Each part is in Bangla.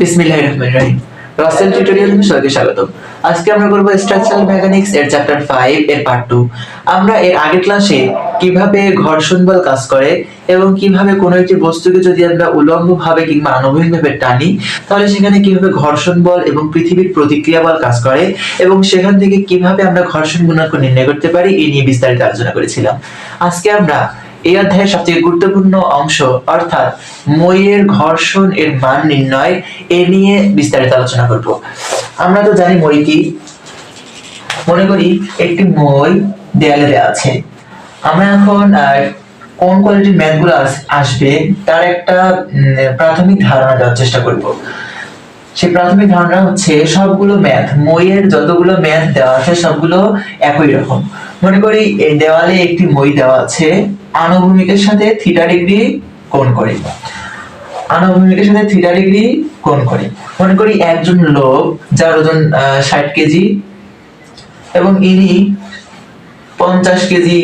বিসমিল্লাহির রহমানির রহিম। রাসেল টিউটোরিয়াল সবাইকে স্বাগতম। আজকে আমরা করব স্ট্রাকচারাল মেকানিক্স এর চ্যাপ্টার 5 এর পার্ট 2 আমরা এর আগের ক্লাসে কীভাবে ঘর্ষণ বল কাজ করে এবং কীভাবে কোনো একটি বস্তুকে যদি আমরা উলম্বভাবে কিংবা আনুভূমিকভাবে টানি, তাহলে সেখানে কীভাবে ঘর্ষণ বল এবং পৃথিবীর প্রতিক্রিয়া বল কাজ করে এবং সেখান থেকে কীভাবে আমরা ঘর্ষণ গুণাঙ্ক নির্ণয় করতে পারি এই নিয়ে বিস্তারিত আলোচনা করেছিলাম। আজকে আমরা এই অধ্যায়ের সবথেকে গুরুত্বপূর্ণ অংশ, অর্থাৎ মইয়ের ঘর্ষণ এর মান নির্ণয়, এ নিয়ে বিস্তারিত আলোচনা করব। আমরা তো জানি মই কি। মনে করি একটি মই দেয়ালে দেওয়া আছে। আমরা এখন কোন কোয়ালিটির ম্যাথগুলো আসবে তার একটা প্রাথমিক ধারণা দেওয়ার চেষ্টা করব। সেই প্রাথমিক ধারণা হচ্ছে সবগুলো ম্যাথ মইয়ের যতগুলো ম্যাথ দেওয়া আছে সবগুলো একই রকম। মনে করি দেওয়ালে একটি মই দেওয়া আছে। আনুভূমিকের সাথে থিটা ডিগ্রি কোণ করে। আনুভূমিকের সাথে থিটা ডিগ্রি কোণ করে। মনে করি একজন লোক যার ওজন ষাট কেজি এবং ইনি পঞ্চাশ কেজি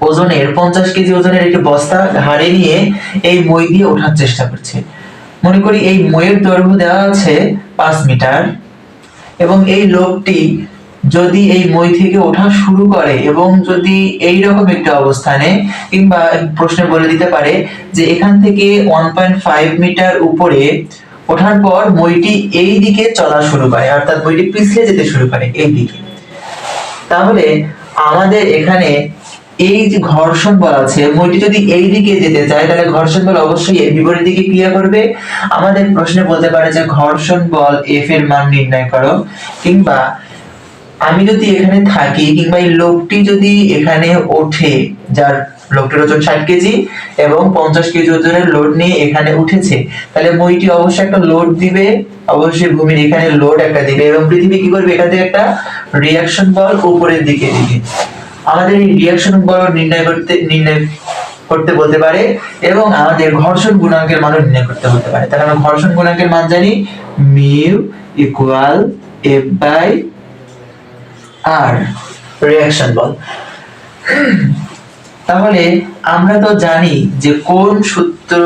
ওজনের, পঞ্চাশ কেজি ওজনের একটি বস্তা ঘাড়ে নিয়ে এই মই দিয়ে ওঠার চেষ্টা করছে। মনে করি এই মইয়ের দৈর্ঘ্য দেওয়া আছে পাঁচ মিটার এবং এই লোকটি যদি এই মই থেকে ওঠা শুরু করে এবং যদি এই রকম একটা অবস্থানে কিংবা প্রশ্নে বলে দিতে পারে যে এখান থেকে ওয়ান পয়েন্ট ফাইভ মিটার উপরে ওঠার পর মইটি এই দিকে চলা শুরু করে, অর্থাৎ মইটি পিছলে যেতে শুরু করে এই দিকে। তাহলে আমাদের এখানে এই যে ঘর্ষণ বল আছে মইটি যদি এই দিকে যেতে চায়, তাহলে ঘর্ষণ বল অবশ্যই এর বিপরীত দিকে ক্রিয়া করবে। আমাদের প্রশ্নে বলতে পারে যে ঘর্ষণ বল এফ এর মান নির্ণয় করো, কিংবা আমি যদি এখানে থাকি কিংবা এই লোকটি যদি এখানে ওঠে, যার লোকটির ওজন ষাট কেজি এবং পঞ্চাশ কেজি ওজনের লোড নিয়ে এখানে উঠেছে, তাহলে মইটি অবশ্যই একটা লোড দিবে, অবশ্যই ভূমির এখানে লোড একটা দিবে এবং পৃথিবী কি করবে? এখান থেকে একটা রিয়াকশন বল উপরের দিকে দিবে। আমাদের এই রিয়াকশন বল নির্ণয় করতে নির্ণয় করতে বলতে পারে এবং আমাদের ঘর্ষণ গুণাঙ্কের মানও নির্ণয় করতে বলতে পারে। তাহলে আমরা ঘর্ষণ গুণাঙ্কের মান জানি mu equal F by R reaction বল। তাহলে আমরা তো জানি যে কোন সূত্র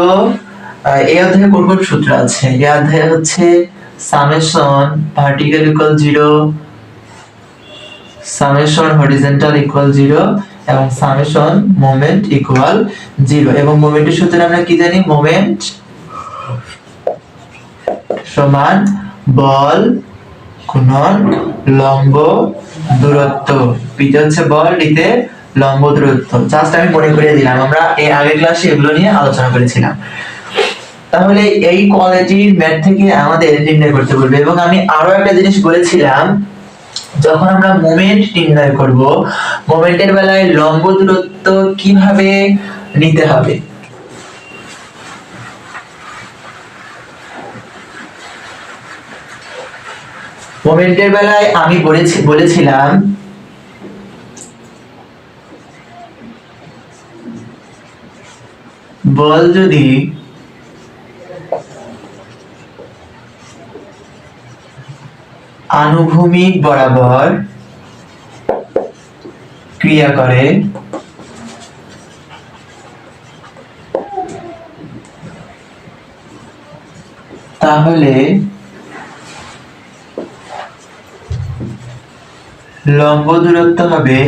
এই অধ্যায়ে কোন কোন সূত্র আছে? এই অধ্যায়ে হচ্ছে summation vertical equal zero summation horizontal equal zero এবং সামেশন মোমেন্ট ইকুয়াল জিরো এবং মোমেন্টের সূত্রে আমরা কি জানি? মোমেন্ট সমান বল, গুণন, লম্ব দূরত্ব। পিতে হচ্ছে বল ডিতে লম্ব দূরত্ব। জাস্ট আমি মনে করিয়ে দিলাম, আমরা এই আগের ক্লাসে এগুলো নিয়ে আলোচনা করেছিলাম। তাহলে এই কোয়ালিটির ম্যাথ থেকে আমাদের নির্ণয় করতে বলবে। এবং আমি আরও একটা জিনিস বলেছিলাম, যখন আমরা মোমেন্ট নির্ণয় করব মোমেন্টের বেলায় লম্ব দূরত্ব কীভাবে নিতে হবে? মোমেন্টের বেলায় আমি বলেছি বলেছিলাম বল যদি আনুভূমিক বরাবর ক্রিয়া করে তাহলে লম্ব দূরত্ব হবে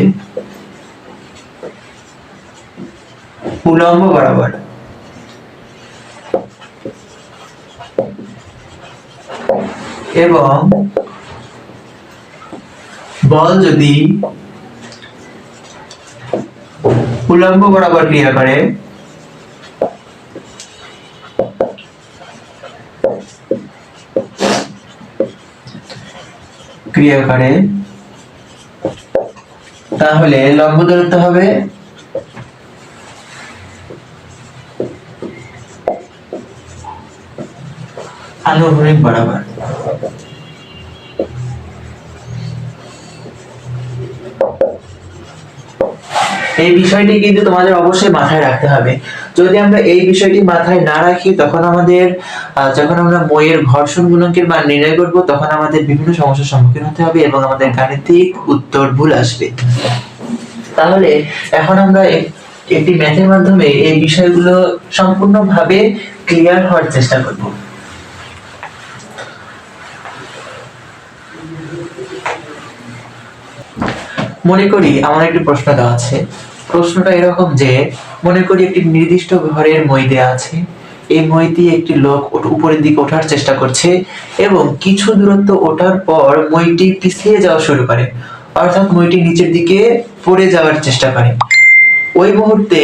উলম্ব বরাবর। এবং বল যদি উলম্ব বরাবর ক্রিয়া করে ক্রিয়া করে তাহলে লম্ব দূরত্ব হবে আনুভূমিক বরাবর। এই বিষয়টি কিন্তু তোমাদের অবশ্যই মাথায় রাখতে হবে। যদি আমরা এই বিষয়টি মাথায় না রাখি, তখন আমাদের যখন আমরা মইয়ের ঘর্ষণ গুণাঙ্কের মান নির্ণয় করব, তখন আমাদের বিভিন্ন সমস্যার সম্মুখীন হতে হবে এবং আমাদের গাণিতিক উত্তর ভুল আসবে। তাহলে এখন আমরা একটি ম্যাথের মাধ্যমে এই বিষয়গুলো সম্পূর্ণভাবে ক্লিয়ার হওয়ার চেষ্টা করব। মনে করি আমার একটি প্রশ্ন দেওয়া আছে। প্রশ্নটা এরকম যে, মনে করি একটি নির্দিষ্ট ঘরের মই দেওয়া আছে। এই মই দিয়ে একটি লোক উপরের দিকে ওঠার চেষ্টা করছে এবং কিছু দূরত্ব ওঠার পর মইটি পিছিয়ে যাওয়া শুরু করে। অর্থাৎ মইটি নিচের দিকে পড়ে যাওয়ার চেষ্টা করে। ওই মুহূর্তে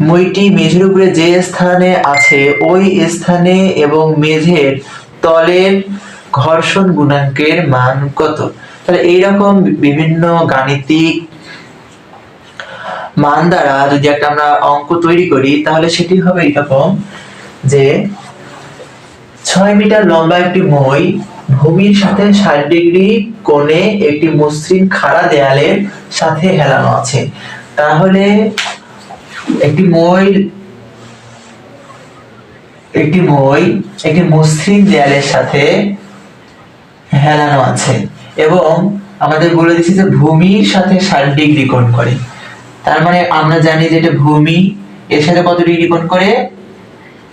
মইটি মেঝের উপরে যে স্থানে আছে, ওই স্থানে এবং মেঝের তলের ঘর্ষণ গুণাঙ্কের মান কত? তাহলে এইরকম বিভিন্ন গাণিতিক মান দ্বারা যদি একটা আমরা অঙ্ক তৈরি করি, তাহলে সেটি হবে এরকম যে ছয় মিটার লম্বা একটি মই ভূমির সাথে ষাট ডিগ্রি কোণে একটি মসৃণ খাড়া দেয়ালের সাথে হেলানো আছে। তাহলে একটি মই একটি মই একটি মসৃণ দেয়ালের সাথে হেলানো আছে। এবং আমাদের বলে দিচ্ছে যে ভূমির সাথে ষাট ডিগ্রি কোণ করে। তার মানে আমরা জানি যে এটা ভূমি, এর সাথে কত ডিগ্রি কোণ করে?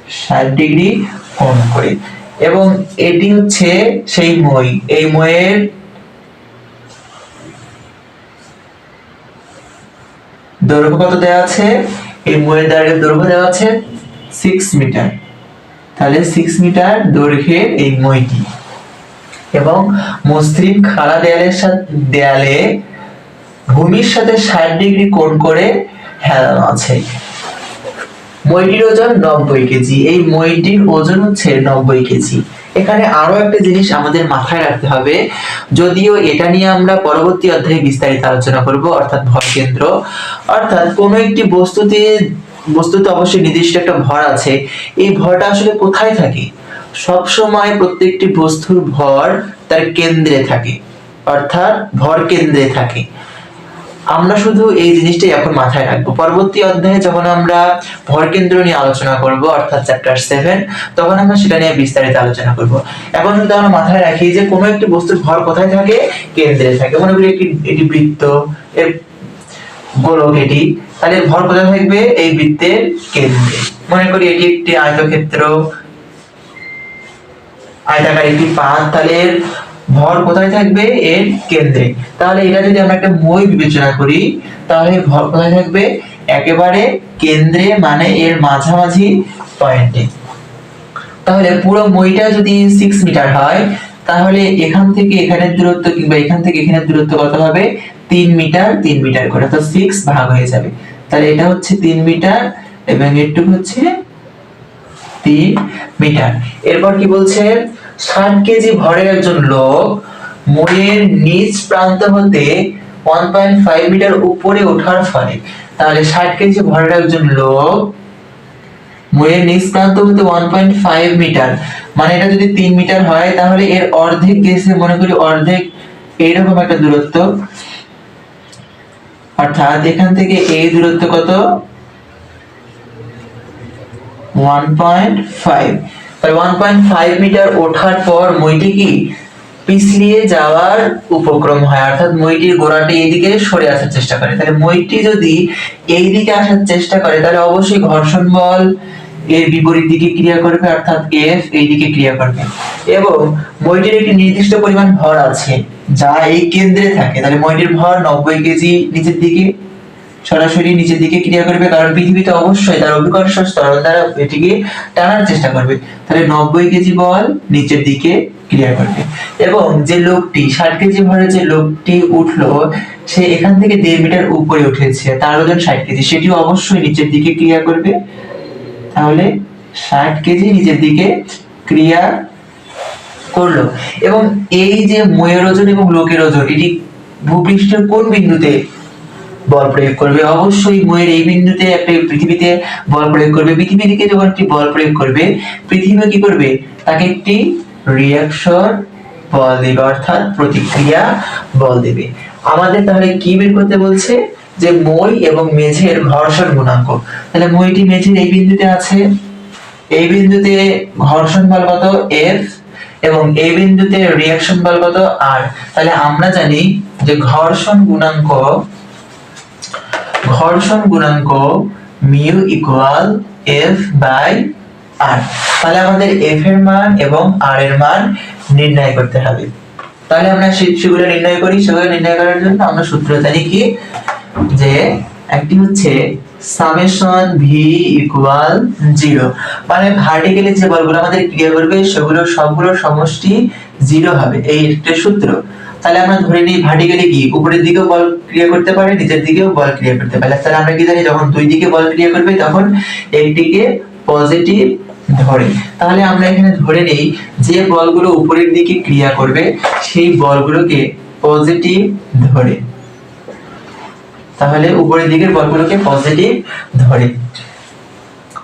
ষাট ডিগ্রি কোণ করে। এবং এটি হচ্ছে সেই মই। এই ময়ের দৈর্ঘ্য কত দেওয়া আছে? এই ময়ের দাঁড়ের দৈর্ঘ্য দেওয়া আছে সিক্স মিটার তাহলে সিক্স মিটার দৈর্ঘ্যের এই মইটি। এবং মসৃণ খাড়া দেয়ালের সাথে, দেয়ালে ভূমির সাথে ষাট ডিগ্রি কোণ করে হেলানো আছে। মইটির ওজন নব্বই কেজি। এই মইটির ওজন হচ্ছে নব্বই কেজি। এখানে আরও একটা জিনিস আমাদের মাথায় রাখতে হবে। যদিও এটা নিয়ে আমরা পরবর্তী অধ্যায়ে বিস্তারিত আলোচনা করব, অর্থাৎ ভর কেন্দ্র। অর্থাৎ কোনো একটি বস্তুতে বস্তুতে অবশ্যই নির্দিষ্ট একটা ভর আছে। এই ভরটা আসলে কোথায় থাকে? সব সময় প্রত্যেকটি বস্তুর ভর তার কেন্দ্রে থাকে, অর্থাৎ ভর কেন্দ্রে থাকে। আমরা শুধু এই জিনিসটাই এখন মাথায় রাখব। পরবর্তী অধ্যায়ে যখন আমরা নিয়ে আলোচনা করব, অর্থাৎ চ্যাপ্টার সেভেন তখন আমরা সেটা নিয়ে বিস্তারিত আলোচনা করব। এখন শুধু আমরা মাথায় রাখি যে কোনো একটি বস্তুর ভর কোথায় থাকে? কেন্দ্রে থাকে। মনে করি একটি এটি বৃত্ত, এর গোলক এটি, তাহলে ভর কোথায় থাকবে? এই বৃত্তের কেন্দ্রে। মনে করি এটি একটি আয়তক্ষেত্র আয়তাকার একটি পাত তাহলে ভর কোথায় থাকবে? এর কেন্দ্রে। তাহলে এটা যদি আমরা একটা মই বিবেচনা করি, তাহলে ভর কোথায় থাকবে? একেবারে কেন্দ্রে মানে এর মাঝামাঝি পয়েন্টে তাহলে পুরো মইটা যদি সিক্স মিটার হয়, তাহলে এখান থেকে এখানের দূরত্ব কিংবা এখান থেকে এখানের দূরত্ব কত হবে? তিন মিটার তিন মিটার করে। অর্থাৎ সিক্স ভাগ হয়ে যাবে। তাহলে এটা হচ্ছে তিন মিটার এবং এটুকু হচ্ছে তিন মিটার এরপর কি বলছে? ষাট কেজি ভরের একজন লোক মনের নিচ প্রান্ত হতে ওয়ান পয়েন্ট ফাইভ মিটার উপরে ওঠার ফলে, তাহলে ষাট কেজি ভরের একজন লোক নিচ প্রান্ত হতে ওয়ান পয়েন্ট ফাইভ মিটার মানে এটা যদি তিন মিটার হয়, তাহলে এর অর্ধেক গেছে, মনে করি অর্ধেক এইরকম একটা দূরত্ব। অর্থাৎ এখান থেকে এই দূরত্ব কত? 1.5 প্রায় ওয়ান পয়েন্ট ফাইভ মিটার ওঠার পর মইটি কি পিছলিয়ে যাওয়ার উপক্রম হয়? অর্থাৎ মইটির গোড়াটি এইদিকে সরে আসার চেষ্টা করে। তাহলে মইটি যদি এই দিকে আসার চেষ্টা করে, তাহলে অবশ্যই ঘর্ষণ বল এর বিপরীত দিকে ক্রিয়া করবে, অর্থাৎ এফ এই দিকে ক্রিয়া করবে। এবং মইটির একটি নির্দিষ্ট পরিমাণ ভর আছে, যা এই কেন্দ্রে থাকে। তাহলে মইটির ভর নব্বই কেজি নিচের দিকে সরাসরি নিচের দিকে ক্রিয়া করবে, কারণ পৃথিবীতে অবশ্যই তার অভিকর্ষ ত্বরণ দ্বারা এটিকে টানার চেষ্টা করবে। তাহলে নব্বই কেজি বল নিচের দিকে ক্রিয়া করবে। এবং যে লোকটি, ষাট কেজি ভরের যে লোকটি উঠল, সে এখান থেকে দেড় মিটার উপরে উঠেছে, তার ওজন ষাট কেজি সেটিও অবশ্যই নিচের দিকে ক্রিয়া করবে। তাহলে ষাট কেজি নিচের দিকে ক্রিয়া করল। এবং এই যে ময়ের ওজন এবং লোকের ওজন, এটি ভূপৃষ্ঠের কোন বিন্দুতে বল প্রয়োগ করবে। অবশ্যই ময়ের এই বিন্দুতে একটা পৃথিবীতে বল প্রয়োগ করবে। পৃথিবী দিকে যখন একটি বল প্রয়োগ করবে পৃথিবী কি করবে? তাকে একটি রিয়াকশন বল দেবে, অর্থাৎ প্রতিক্রিয়া বল দেবে। আমাদের তাহলে কি বের করতে বলছে? যে মই এবং মেঝের ঘর্ষণ গুণাঙ্ক। তাহলে মইটি মেঝের এই বিন্দুতে আছে। এই বিন্দুতে ঘর্ষণ বল কত? এফ এবং এই বিন্দুতে রিয়াকশন বল কত? আর তাহলে আমরা জানি যে ঘর্ষণ গুণাঙ্ক ঘর্ষণ গুণাঙ্ক mu equal F by R. তাহলে আমাদের এফ এর মান এবং আর এর মান নির্ণয় করতে হবে। তাহলে আমরা সেগুলো নির্ণয় করি। সেগুলো নির্ণয় করার জন্য আমরা সূত্র জানি কি যে একটি হচ্ছে সামেশন ভি ইকুয়াল জিরো। মানে ভার্টিক্যালি যে বলগুলো আমাদের ক্রিয়া করবে, সেগুলো সবগুলো সমষ্টি জিরো হবে। এই একটা সূত্র। তাহলে আমরা ধরে নিই ভার্টিক্যালি কি? উপরের দিকেও বল ক্রিয়া করতে পারে, নিচের দিকেও বল ক্রিয়া করতে পারে। তাহলে আমরা কি জানি, যখন দুই দিকে বল ক্রিয়া করবে, তখন একটিকে পজিটিভ ধরে। তাহলে আমরা এখানে ধরে নেই, যে বলগুলো উপরের দিকে ক্রিয়া করবে, সেই বলগুলোকে পজিটিভ ধরে। তাহলে উপরের দিকের বলগুলোকে পজিটিভ ধরে।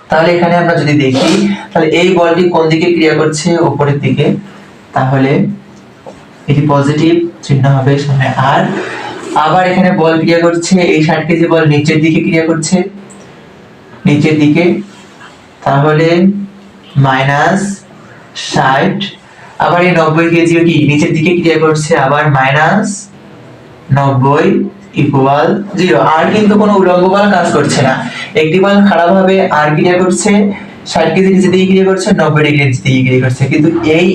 তাহলে এখানে আমরা যদি দেখি, তাহলে এই বলটি কোন দিকে ক্রিয়া করছে? উপরের দিকে। তাহলে এটি পজিটিভ চিহ্ন হবে সামনে আর আবার এখানে বল ক্রিয়া করছে, এই ষাট কেজি বল নিচের দিকে ক্রিয়া করছে। নিচের দিকে। তাহলে মাইনাস ষাট। আবার এই নব্বই কেজিও কি? নিচের দিকে ক্রিয়া করছে, আবার মাইনাস নব্বই ইকুয়াল জিরো আর কিন্তু কোনো উলম্ব বল কাজ করছে না। একটি বল খারাপ ভাবে আর ক্রিয়া করছে, ষাট কেজি নিচের দিকে ক্রিয়া করছে, নব্বই ডিগ্রি নিচের দিকে ক্রিয়া করছে। কিন্তু এই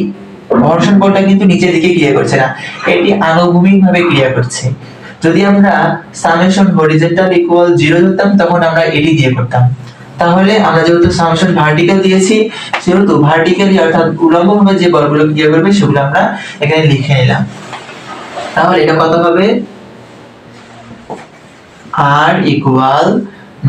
ঘর্ষণ বলটা কিন্তু নিচের দিকে ক্রিয়া করছে না। এটি আনুভূমিক ভাবে ক্রিয়া করছে। যদি আমরা সামেশন হরিজেন্টাল ইকুয়াল জিরো ধরতাম, তখন আমরা এটি দিয়ে করতাম। তাহলে আমরা যেহেতু সামেশন ভার্টিক্যাল দিয়েছি, সেহেতু ভার্টিক্যালি অর্থাৎ উলম্ব ভাবে যে বলগুলো ক্রিয়া করবে, সেগুলো আমরা এখানে লিখে নিলাম। তাহলে এটা কত হবে আর ইকুয়াল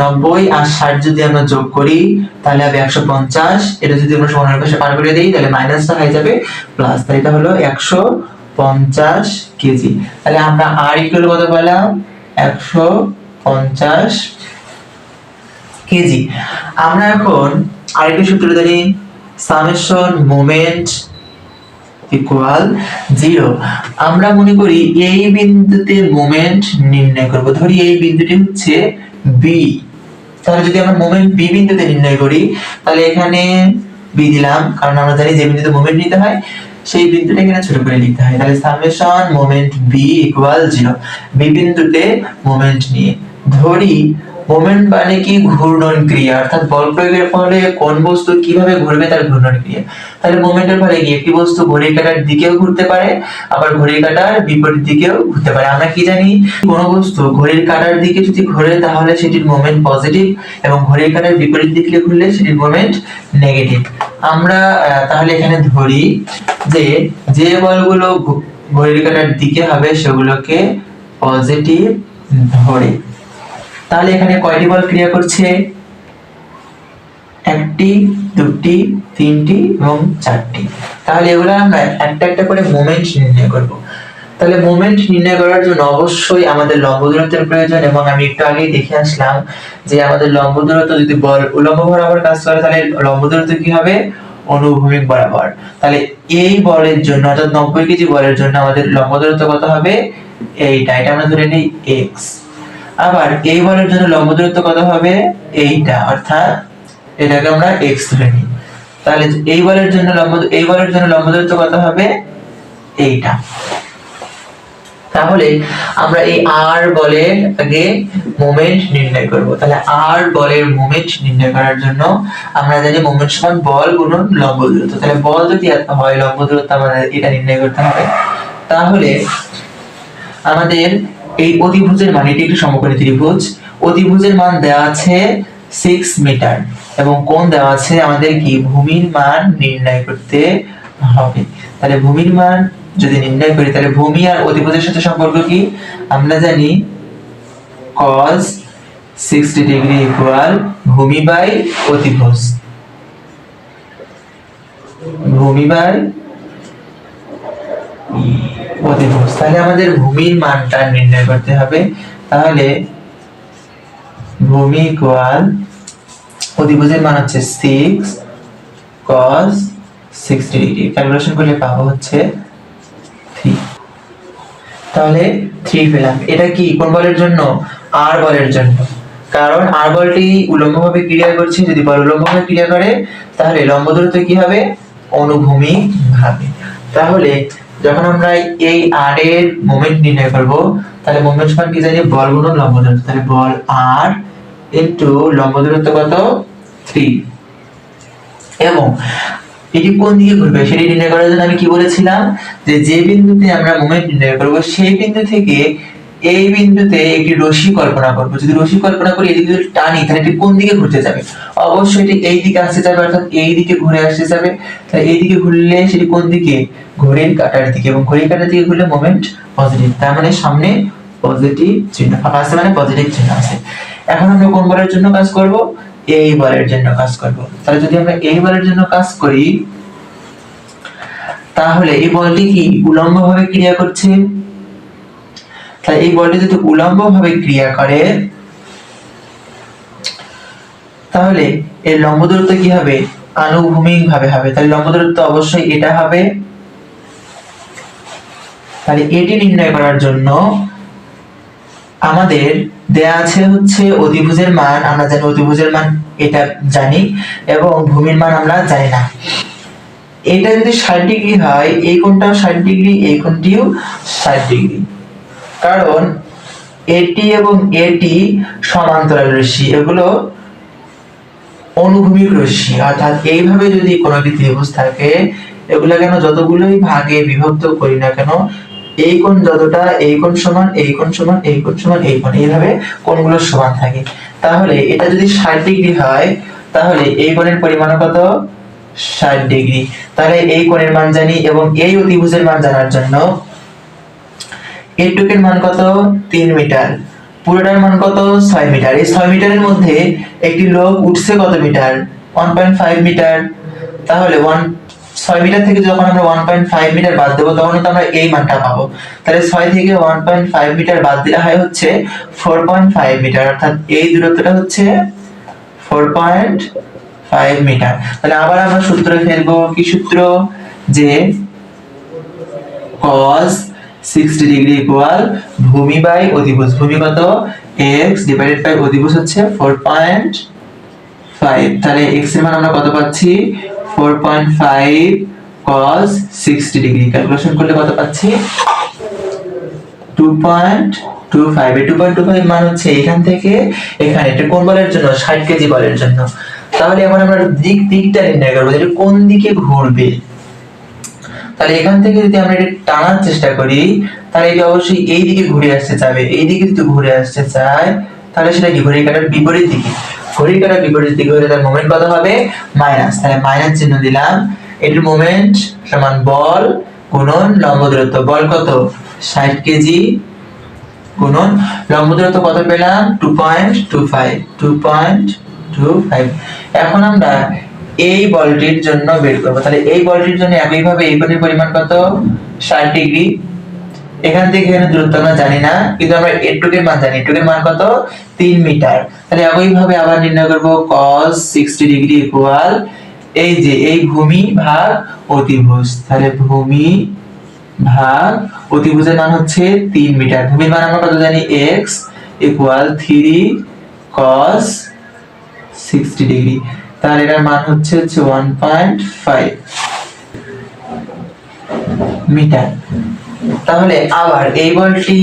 নব্বই আর ষাট যদি আমরা যোগ করি, তাহলে হবে একশো পঞ্চাশ। এটা যদি আমরা সমানের পাশে পার করে দিই, তাহলে মাইনাসটা হয়ে যাবে প্লাস তাহলে এটা হলো একশো পঞ্চাশ কেজি তাহলে আমরা আর ইকুয়াল কত পেলাম? একশো পঞ্চাশ কেজি আমরা এখন আরেকটি সূত্র জানি। সামেশন মোমেন্ট ইকুয়াল জিরো আমরা মনে করি এই বিন্দুতে মোমেন্ট নির্ণয় করব। ধরি এই বিন্দুটি হচ্ছে বি তাহলে যদি আমরা মোমেন্ট বি বিন্দুতে নির্ণয় করি, তাহলে এখানে বি দিলাম, কারণ আমরা জানি যে বিন্দুতে মোমেন্ট নিতে হয়, সেই বিন্দুটা এখানে ছোট করে লিখতে হয়। তাহলে summation moment B equal zero B বিন্দুতে মোমেন্ট নিয়ে। ধরি মোমেন্ট মানে কি? ঘূর্ণন ক্রিয়া। অর্থাৎ বল প্রয়োগের ফলে কোন বস্তু কীভাবে ঘুরবে তার ঘূর্ণন ক্রিয়া। তাহলে মোমেন্টের ফলে কি একটি বস্তু ঘড়ির কাঁটার দিকেও ঘুরতে পারে, আবার ঘড়ির কাঁটার বিপরীত দিকেও ঘুরতে পারে? আমরা কি জানি? কোন বস্তু ঘড়ির কাঁটার দিকে যদি ঘোরে, তাহলে সেটির মোমেন্ট পজিটিভ এবং ঘড়ির কাঁটার বিপরীত দিকে ঘুরলে সেটির মোমেন্ট নেগেটিভ আমরা তাহলে এখানে ধরি যে যে বলগুলো ঘড়ির কাঁটার দিকে হবে সেগুলোকে পজিটিভ ধরে। তাহলে এখানে কয়টি বল ক্রিয়া করছে? একটি, দুটি, তিনটি এবং চারটি। তাহলে এগুলো আমরা একটা একটা করে মোমেন্ট নির্ণয় করব। তাহলে মোমেন্ট নির্ণয় করার জন্য অবশ্যই আমাদের লম্ব দূরত্বের প্রয়োজন এবং আমি একটু আগেই দেখে আসলাম যে আমাদের লম্ব দূরত্ব যদি বল উলম্ব বরাবর কাজ করে, তাহলে লম্ব দূরত্ব কি হবে? অনুভূমিক বরাবর। তাহলে এই বলের জন্য, অর্থাৎ নব্বই কেজি বলের জন্য আমাদের লম্ব দূরত্ব কত হবে? এইটা। এটা আমরা ধরে নিই, এক্স। আবার এই বলের জন্য লম্ব দূরত্ব কত হবে? এইটা। অর্থাৎ এটাকে আমরা x ধরে নিই। তাহলে এই বলের জন্য লম্ব এই বলের জন্য লম্ব দূরত্ব কত হবে? এইটা। তাহলে আমরা এই r বলের আগে মোমেন্ট নির্ণয় করব। তাহলে r বলের মোমেন্ট নির্ণয় করার জন্য আমরা জানি মোমেন্ট সমান বল গুণন লম্ব দূরত্ব তাহলে বল যদি এত হয় লম্ব দূরত্ব আমাদের এটা নির্ণয় করতে হবে। তাহলে আমাদের এই অতিভুজের মান এটি একটি সমকোণী ত্রিভুজ। অতিভুজের মান দেওয়া আছে সিক্স মিটার এবং কোন দেওয়া আছে আমাদের কি? ভূমির মান নির্ণয় করতে হবে। তাহলে ভূমির মান যদি নির্ণয় করি, তাহলে ভূমি আর অতিভুজের সাথে সম্পর্ক কি? আমরা জানি cos 60 ডিগ্রি ইকুয়াল ভূমি বাই অতিভুজ ভূমি বাই অতিভুজ তাহলে আমাদের ভূমির মানটা নির্ণয় করতে হবে। তাহলে ভূমি ইকুয়াল অতিভুজের মান হচ্ছে six cos sixty degree calculation করলে পাবো হচ্ছে থ্রি তাহলে থ্রি পেলাম। এটা কি? কোন বলের জন্য? আর বলের জন্য। কারণ আর বলটি উলম্বভাবে ক্রিয়া করছে। যদি বল উলম্বভাবে ক্রিয়া করে, তাহলে লম্ব দূরত্ব কি হবে? অনুভূমিক ভাবে তাহলে যখন আমরা এই আর এর মোমেন্ট নির্ণয় করব, তাহলে মোমেন্ট সমান কি জানি? বল গুণন লম্ব দূরত্ব। তাহলে বল আর ইনটু লম্ব দূরত্ব কত? থ্রি এবং এটি কোন দিকে ঘুরবে সেটি নির্ণয় করার জন্য আমি কি বলেছিলাম? যে যে বিন্দুতে আমরা মোমেন্ট নির্ণয় করব, সেই বিন্দু থেকে এই বিন্দুতে একটি রশি কল্পনা করব। যদি রশি কল্পনা করি, এদিকে টানি, তাহলে এটি কোন দিকে ঘুরতে যাবে? অবশ্যই এটি এই দিকে আসতে যাবে, অর্থাৎ এই দিকে ঘুরে আসতে যাবে। তাহলে এই দিকে ঘুরলে সেটি কোন দিকে? ঘড়ির কাটার দিকে। এবং ঘড়ির কাটার দিকে ঘুরলে মোমেন্ট পজিটিভ তার মানে সামনে পজিটিভ চিহ্ন ফাঁকা আছে মানে পজিটিভ চিহ্ন আছে। এখন আমরা কোন বলের জন্য কাজ করব এই বলের জন্য কাজ করব। তাহলে যদি আমরা এই বলের জন্য কাজ করি, তাহলে এই বলটি কি উলম্ব ভাবে ক্রিয়া করছে? তাহলে এই বলটি যদি উলম্ব ভাবে ক্রিয়া করে, তাহলে এর লম্ব দূরত্ব কি হবে? আনুভূমিক ভাবে হবে। তাহলে লম্ব দূরত্ব অবশ্যই এটা হবে। তাহলে এটি নির্ণয় করার জন্য আমাদের দেয়া আছে হচ্ছে অতিভুজের মান, আমরা জানি অতিভুজের মান এটা জানি এবং ভূমির মান আমরা জানি না। এটা যদি ষাট ডিগ্রি হয়, এই কোণটাও ষাট ডিগ্রি, এই কোণটিও ষাট ডিগ্রি। কারণ এটি এবং এটি সমান্তরাল রশ্মি, এগুলো অনুভূমিক রশ্মি। অর্থাৎ এইভাবে যদি কোনো একটি ত্রিভুজ থাকে, এগুলো কেন যতগুলোই ভাগে বিভক্ত করি না কেন এই কোণ যতটা, এই কোণ সমান, এই কোণ সমান, এই কোণ সমান, এই কোণ এইভাবে কোণগুলো সমান থাকে। তাহলে এটা যদি ষাট ডিগ্রি হয়, তাহলে এই কোণের পরিমাণ কত? ষাট ডিগ্রি। তাহলে এই কোণের মান জানি এবং এই অতিভুজের মান জানার জন্য এটুকের মান কত? তিন মিটার। পুরোটার মান কত? ছয় মিটার। এই ছয় মিটারের মধ্যে একটি লোক উঠছে কত metre? One point five metre. তাহলে ওয়ান ছয় মিটার থেকে যখন আমরা ওয়ান পয়েন্ট ফাইভ মিটার বাদ দেবো তখন তো আমরা এই মানটা পাবো। তাহলে ছয় থেকে ওয়ান পয়েন্ট ফাইভ মিটার বাদ দিলে হয় হচ্ছে ফোর পয়েন্ট ফাইভ মিটার। অর্থাৎ এই দূরত্বটা হচ্ছে ফোর পয়েন্ট ফাইভ মিটার। তাহলে আবার আমরা সূত্র ফেলব কি সূত্র? যে cos 60 ডিগ্রি ইকুয়াল ভূমি বাই অধিভুজ। ভূমি কত? x ডিভাইডেড বাই অধিভুজ হচ্ছে 4.5 তাহলে x এর মান আমরা কত পাচ্ছি? 4.5 cos 60 ডিগ্রি ক্যালকুলেশন করলে কত পাচ্ছি? 2.25 এই 2.25 মান হচ্ছে এখান থেকে এখানে, এটা কোন বলের জন্য? 60 কেজি বলের জন্য। তাহলে এখন আমরা দিক, দিকটা নির্ণয় করব এটা কোন দিকে ঘুরবে। তাহলে এখান থেকে যদি আমরা এটা টানার চেষ্টা করি, তাহলে এটা অবশ্যই এই দিকে ঘুরে আসতে চাবে। এই দিকে যদি ঘুরে আসতে চায়, তাহলে সেটা কি ঘড়ির কাটার বিপরীত দিকে। ঘড়ির বিপরীত দিকে হলে তার মোমেন্ট কত হবে? মাইনাস তাহলে মাইনাস চিহ্ন দিলাম। এটির মোমেন্ট সমান বল গুণন লম্ব দূরত্ব। বল কত? ষাট কেজি গুণন লম্ব দূরত্ব কত পেলাম? Two point two five two point two five এখন আমরা এই বলটির জন্য বের করব। তাহলে এই বলটির জন্য একইভাবে এই কোণের পরিমাণ কত? ষাট ডিগ্রি। এখান থেকে এখানে দূরত্ব আমরা জানি না, কিন্তু আমরা এটুকের মান জানি। এটুকের মান কত? তিন মিটার। তাহলে একইভাবে আবার নির্ণয় করব কস সিক্সটি ডিগ্রি ইকুয়াল এই যে, এই ভূমি ভাগ অতিভুজ। তাহলে ভূমি ভাগ অতিভুজের মান হচ্ছে তিন মিটার। ভূমির মান আমরা কত জানি? X equal three cos sixty degree তাহলে এটার মান হচ্ছে হচ্ছে ওয়ান পয়েন্ট ফাইভ মিটার। তাহলে আবার এই বলটি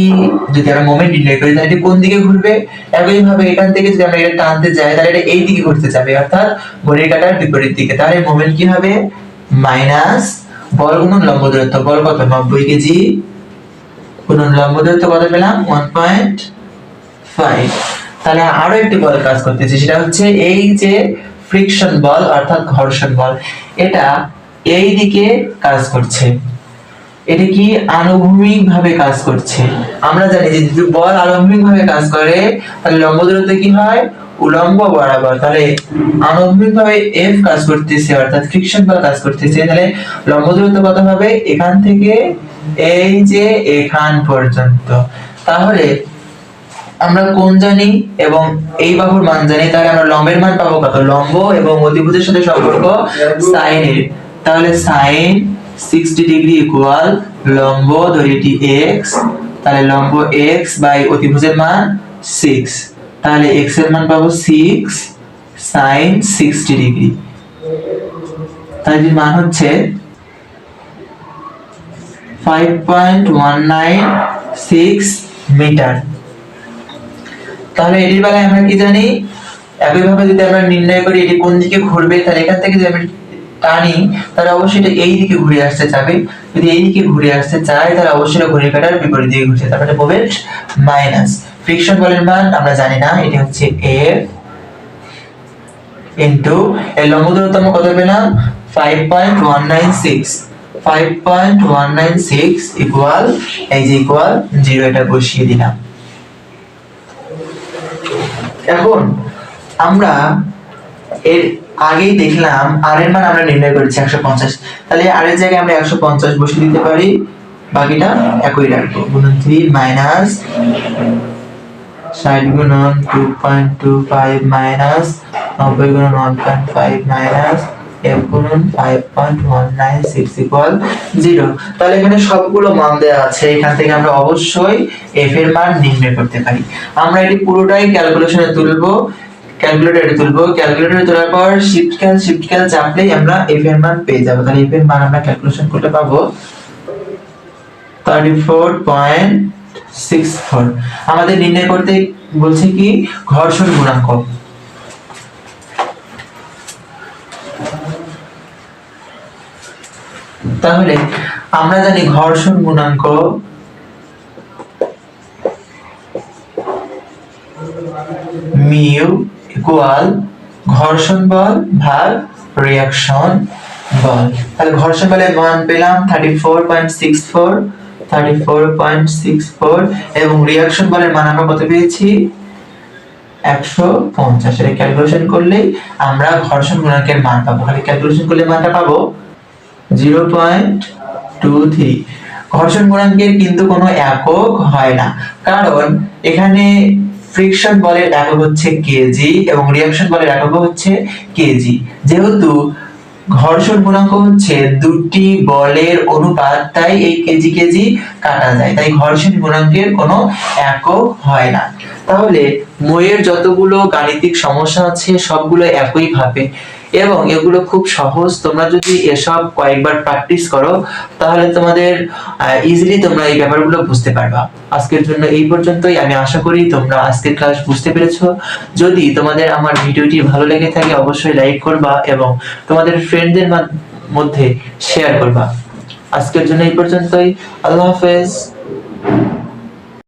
যদি আমরা মোমেন্ট নির্ণয় করি, তাহলে এটি কোন দিকে ঘুরবে? একই ভাবে এখান থেকে যদি আমরা এটা টানতে যাই, তাহলে এটা এই দিকে ঘুরতে যাবে, অর্থাৎ ঘড়ির কাঁটার বিপরীত দিকে। তাহলে মোমেন্ট কি হবে? মাইনাস বল গুণন লম্ব দূরত্ব। বল কত? নব্বই কেজি গুণন লম্ব দূরত্ব কত পেলাম? ওয়ান পয়েন্ট ফাইভ তাহলে আরও একটি বল কাজ করতেছি, সেটা হচ্ছে এই যে ফ্রিকশন বল, অর্থাৎ ঘর্ষণ বল, এটা এই দিকে কাজ করছে। এটা কি আনুভূমিক ভাবে কাজ করছে? আমরা জানি যে বল আনুভূমিক ভাবে কাজ করে, তাহলে লম্ব কি হয়? উলম্ব বরাবর। তাহলে আনুভূমিক ভাবে এফ কাজ করতেছে, অর্থাৎ ফ্রিকশন বল কাজ করতেছে। তাহলে লম্ব দূরত্ব কত হবে? এখান থেকে এই যে এখান পর্যন্ত। তাহলে আমরা কোন জানি এবং এই বাহুর মান জানি, তাহলে আমরা লম্বের মান পাবো কত? লম্ব এবং অতিভুজের সাথে সম্পর্ক সাইনের। তাহলে সাইন 60 ডিগ্রি ইকুয়াল লম্ব এটি x, তাহলে লম্ব x বাই অতিভুজের মান 6 তাহলে x এর মান পাবো 6 সাইন 60 ডিগ্রি তাহলে মান হচ্ছে 5.196 মিটার তাহলে এটির বেলায় আমরা কি জানি? একইভাবে যদি আমরা নির্ণয় করি, এটি কোন দিকে ঘুরবে, তাহলে এখান থেকে যদি আমি টানি, তাহলে অবশ্যই এটা এই দিকে ঘুরে আসতে চাবে। যদি এই দিকে ঘুরে আসতে চায়, তাহলে অবশ্যই ঘুরে কাটার বিপরীত দিকে ঘুরছে তারপরে মোমেন্ট মাইনাস ফ্রিকশন বলের মান, আমরা জানি না, এটি হচ্ছে এফ ইন্টু এর লম্ব দূরত্ব আমরা কত পেলাম? Five point one nine six five point one nine six equal এই যে ইকুয়াল জিরো এটা বসিয়ে দিলাম। এখন আমরা এর আগেই দেখলাম আর এর মান আমরা নির্ণয় করেছি একশো পঞ্চাশ। তাহলে আর এর জায়গায় আমরা একশো পঞ্চাশ বসিয়ে দিতে পারি। বাকিটা একই রাখব। গুণন থ্রি মাইনাস ষাট গুণন two point two five minus নব্বই গুণন one point five minus F গুণন five point one nine six equal zero. তাহলে এখানে সবগুলো মান দেওয়া আছে। এখান থেকে আমরা অবশ্যই এফ এর মান নির্ণয় করতে পারি। আমরা এটি পুরোটাই ক্যালকুলেশনে তুলবো। ক্যালকুলেটরে তুলবো। ক্যালকুলেটরে তোলার পর শিফট ক্যাল শিফট ক্যাল চাপলেই আমরা এফ এর মান পেয়ে যাব। তাহলে এফ এর মান আমরা ক্যালকুলেশন করতে পাবো thirty four point six four আমাদের নির্ণয় করতে বলছে কি? ঘর্ষণ গুণাঙ্ক। তাহলে আমরা জানি ঘর্ষণ গুণাঙ্ক ইকুয়াল ঘর্ষণ বল ভাগ রিয়াকশন বল। তাহলে ঘর্ষণ বলের মান পেলাম thirty four point six four thirty four point six four এবং রিয়াকশন বলের মান আমরা কত পেয়েছি? একশো এটা ক্যালকুলেশন করলেই আমরা ঘর্ষণ গুণাঙ্কের মান পাবো। খালি ক্যালকুলেশন করলে মানটা পাবো? জিরো পয়েন্ট টু থ্রি ঘর্ষণ গুণাঙ্কের কিন্তু কোনো একক হয় না। কারণ এখানে ফ্রিকশন বলের একক হচ্ছে কেজি এবং রিয়াকশন বলের একক হচ্ছে কেজি যেহেতু ঘর্ষণ গুণাঙ্ক হচ্ছে দুটি বলের অনুপাত, তাই এই কেজি কেজি কাটা যায়। তাই ঘর্ষণ গুণাঙ্কের কোনো একক হয় না। তাহলে মইয়ের যতগুলো গাণিতিক সমস্যা আছে, সবগুলো একই ভাবে এবং এগুলো খুব সহজ। তোমরা যদি এসব কয়েকবার প্র্যাকটিস করো, তাহলে তোমাদের ইজিলি তোমরা এই ব্যাপারগুলো বুঝতে পারবা। আজকের জন্য এই পর্যন্তই। আমি আশা করি তোমরা আজকের ক্লাস বুঝতে পেরেছ। যদি তোমাদের আমার ভিডিওটি ভালো লেগে থাকে, অবশ্যই লাইক করবা এবং তোমাদের ফ্রেন্ডদের মধ্যে শেয়ার করবা। আজকের জন্য এই পর্যন্তই। আল্লাহ হাফেজ।